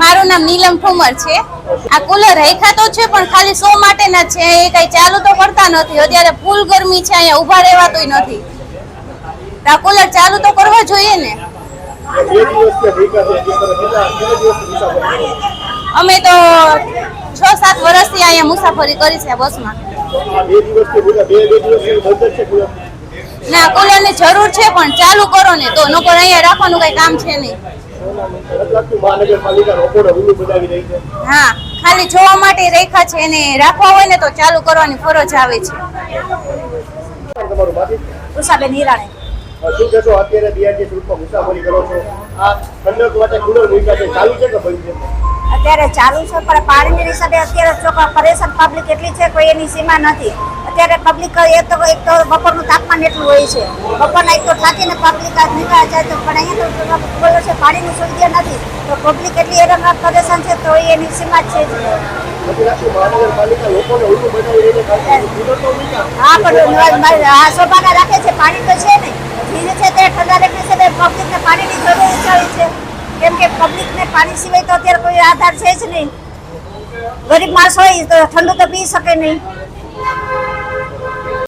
મારું નામ નીલમ ઠુમર છે. આ કુલર રેખા તો છે પણ ખાલી સો માટેના છે. એ કઈ ચાલુ તો કરતા નથી. અત્યારે ફૂલ ગરમી છે અહીંયા ઊભા રહેવાતું નથી. આ કુલર ચાલુ તો કરવા જોઈએ ને? અમે તો છ સાત વર્ષથી અહીંયા મુસાફરી કરી છે બસમાં. કુલર ના કુલરની જરૂર છે પણ ચાલુ કરો ને તો. નકર અહીંયા રાખવાનું કઈ કામ છે નહીં. હા ખાલી જોવા માટે રેખા છે ને રાખવા હોય ને તો ચાલુ કરવાની ફરજ આવે છે. ઉષાબેન હિરાણી. શું કહેશો? અત્યારે બીઆરટીએસ રૂટમાં મુસાફરી કરો છો. આ ઠંડક માટે કુલર મૂક્યા છે. ચાલુ છે કે બંધ છે? અત્યારે ચાલુ છે પણ પાણીની હિસાબે અત્યારે પરેશાન પબ્લિક એટલી છે કોઈ એની સીમા નથી. અત્યારે પબ્લિક એક તો એક તો બપોરનું તાપમાન એટલું હોય છે. બપોરના એક તો થાકીને પબ્લિક આજ નીકળ્યા જાય તો પણ અહીંયા તો કોઈ છે પાણીની સુવિધા નથી. તો પબ્લિક એટલી હેરાન પરેશાન છે તો એની સીમા છે જ. હા પણ આ શોભાના રાખે છે પાણી તો છે નહીં. ફ્રીજ છે તે ઠંડા રાખે છે પબ્લિકને પાણીની જરૂર વિચારી છે. કેમ કે પબ્લિકને પાણી સિવાય તો અત્યારે કોઈ આધાર છે જ નહીં. ગરીબ માણસ હોય તો ઠંડુ તો પી શકે નહીં.